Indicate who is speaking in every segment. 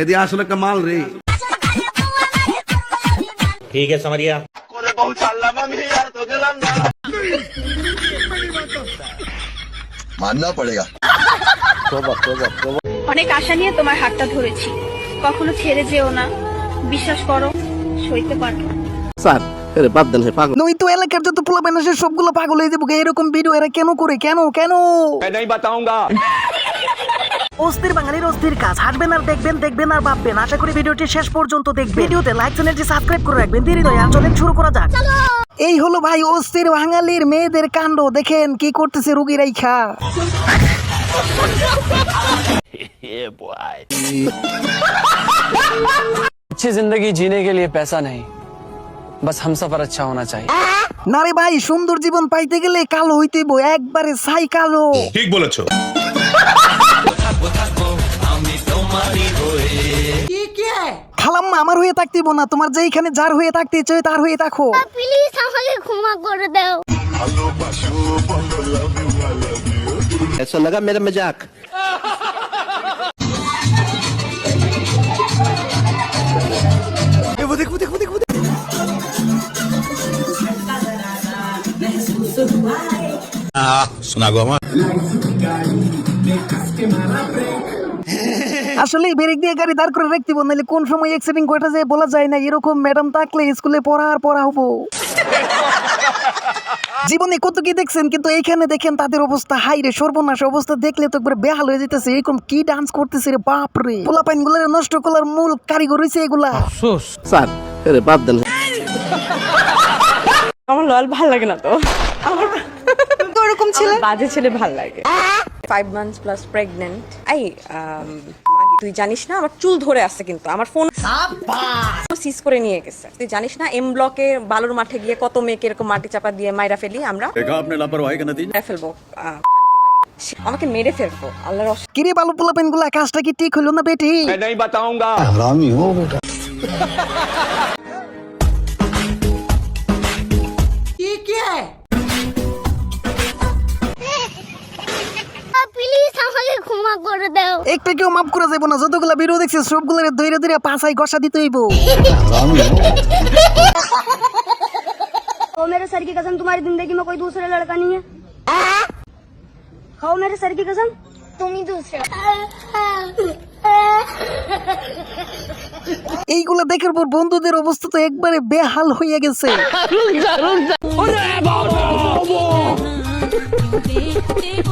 Speaker 1: এদি আসলে রে। ঠিক আছে মারিয়া। করে বহু চাললাম আমি
Speaker 2: আর তো গেলাম না
Speaker 3: মাননা পড়েগা। তোবা
Speaker 4: তোবা তোবা
Speaker 5: অনেক আশা নিয়ে তোমার হাতটা ধরেছি। কখনো ছেড়ে যেও না। বিশ্বাস করো সইতে পারো
Speaker 6: স্যার আরে বাদ দেন হে পাগল
Speaker 7: নই তো এলাকার যত পোলা আছে সবগুলো পাগল হয়ে যাবো এরকম ভিডিও এরা কেন করে কেন কেন অস্থির বাঙালির অস্থির কাজ হাসবেন আর দেখবেন দেখবেন আর ভাববেন আশা করি ভিডিওটি শেষ পর্যন্ত দেখবেন ভিডিওতে লাইক চ্যানেলটি সাবস্ক্রাইব করে রাখবেন দেরি নয় আর চলেন শুরু করা যাক এই হলো ভাই অস্থির বাঙালির মেয়েদের কাণ্ড দেখেন কি করতেছে রুগী রাইখা
Speaker 8: अच्छी जिंदगी जीने के लिए पैसा नहीं बस हम सफर अच्छा होना चाहिए
Speaker 7: না রে ভাই সুন্দর জীবন পাইতে গেলে কালো হইতেইব একবারে ছাই কালো
Speaker 9: ঠিক বলেছো
Speaker 7: খালাম্মা আমার হয়ে থাকতেইব না তোমার যেইখানে যার হয়ে থাকতে ইচ্ছে হয় তার হয়ে থাকো
Speaker 1: প্লিজ আমাকে ক্ষমা করে দাও
Speaker 6: ऐसा लगा मेरा मजाक
Speaker 9: শোনা গো আমার
Speaker 7: আসলে ব্রেক দিয়ে গাড়ি দাঁড় করে রাখতে নাহলে কোন সময় যায় বলা যায় না এরকম ম্যাডাম থাকলে স্কুলে পড়া আর পড়া হব। জীবনে কত কি দেখছেন কিন্তু এইখানে দেখেন তাদের অবস্থা। হাই রে সর্বনাশ অবস্থা দেখলে তো একবার বেহাল হয়ে যেতেছে এরকম কি ডান্স করতেছে রে বাপ রে। পোলা পাইনগুলো নষ্ট করার মূল কারিগর হয়েছে এগুলা।
Speaker 6: স্যার আরে বাদ দেন।
Speaker 5: আমার লাল ভালো লাগে না তো। আমার তো ওরকম ছেলে? বাজে ছেলে ভালো লাগে।
Speaker 10: ফাইভ মান্থস প্লাস প্রেগনেন্ট এই আম, তুই জানিস না আমার চুল ধরে আছে কিন্তু আমার ফোন সিজ করে নিয়ে গেছে। তুই জানিস না এম ব্লকে বালুর মাঠে গিয়ে কত মেয়েকে এরকম মাটি চাপা দিয়ে মাইরা ফেলি আমরা? মেরে ফেলব আহ, আমাকে মেরে ফেলব আল্লাহর
Speaker 7: কিরে বালু পোলা পাইনগুলা কাজটা কি ঠিক হইল না বেটি?
Speaker 1: প্লিজ
Speaker 7: একটা কেউ মাফ করা যাবো না যতগুলা ভিডিও দেখছে সবগুলো ধৈর্য ধৈর্য পাঁচাই গসা দিতে হইব
Speaker 1: खाओ मेरे सर की कसम तुम्हारी जिंदगी में कोई दूसरा लड़का नहीं है खाओ मेरे सर की कसम तुम ही दूसरा
Speaker 7: এইগুলা দেখার পর বন্ধুদের অবস্থা তো একবারে বেহাল হইয়া গেছে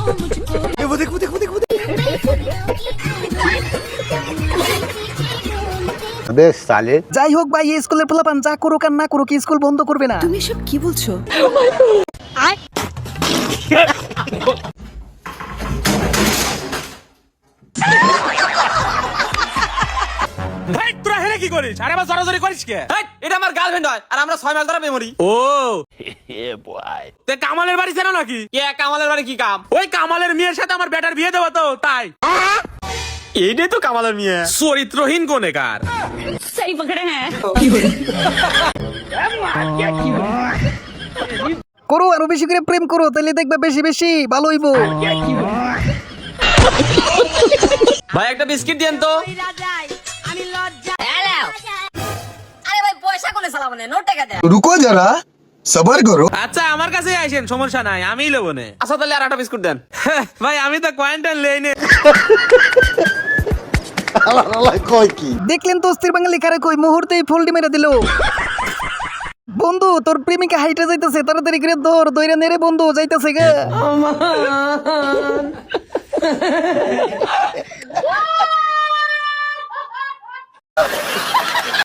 Speaker 7: যাই হোক ভাই এই স্কুলের পোলাপান যা করুক আর না করুক স্কুল বন্ধ করবে না।
Speaker 5: তুমি সব কি বলছো?
Speaker 8: তোরা হেরে কি করিস? আরে আমার জড়াজড়ি করিস কে? এটা আমার গার্লফ্রেন্ড হয় আর আমরা ছয় মাস ধরে মেমোরি। ও। তে কামালের বাড়ি চেনো নাকি? কে কামালের বাড়ি কি কাম? ওই কামালের মেয়ের সাথে আমার বেটার বিয়ে দেবো তো তাই। এইটাই তো কামালের মেয়ে। চরিত্রহীন কোনে
Speaker 5: হ্যাঁ।
Speaker 7: করো আরও বেশি করে প্রেম করো তাহলে দেখবে বেশি বেশি ভালো হইব।
Speaker 8: ভাই একটা বিস্কিট দেন তো।
Speaker 1: আরে ভাই পয়সা কোনে চালাবো না? নোট টাকা
Speaker 4: রুকো যারা। সবার করো
Speaker 8: আচ্ছা আমার কাছে আইসেন সমস্যা নাই আমি লবনে আচ্ছা তাহলে আর একটা বিস্কুট দেন। হ্যাঁ, ভাই আমি তো কোয়ারেন্টাইন লেনে কই কি
Speaker 7: দেখলেন তো অস্থির বাঙালি কারে কই মুহূর্তেই ফুলটি মেরে দিল। বন্ধু তোর প্রেমিকা হাইটে যাইতেছে তাড়াতাড়ি করে ধর দৌড়ে নেড়ে বন্ধু যাইতেছে গে। আমার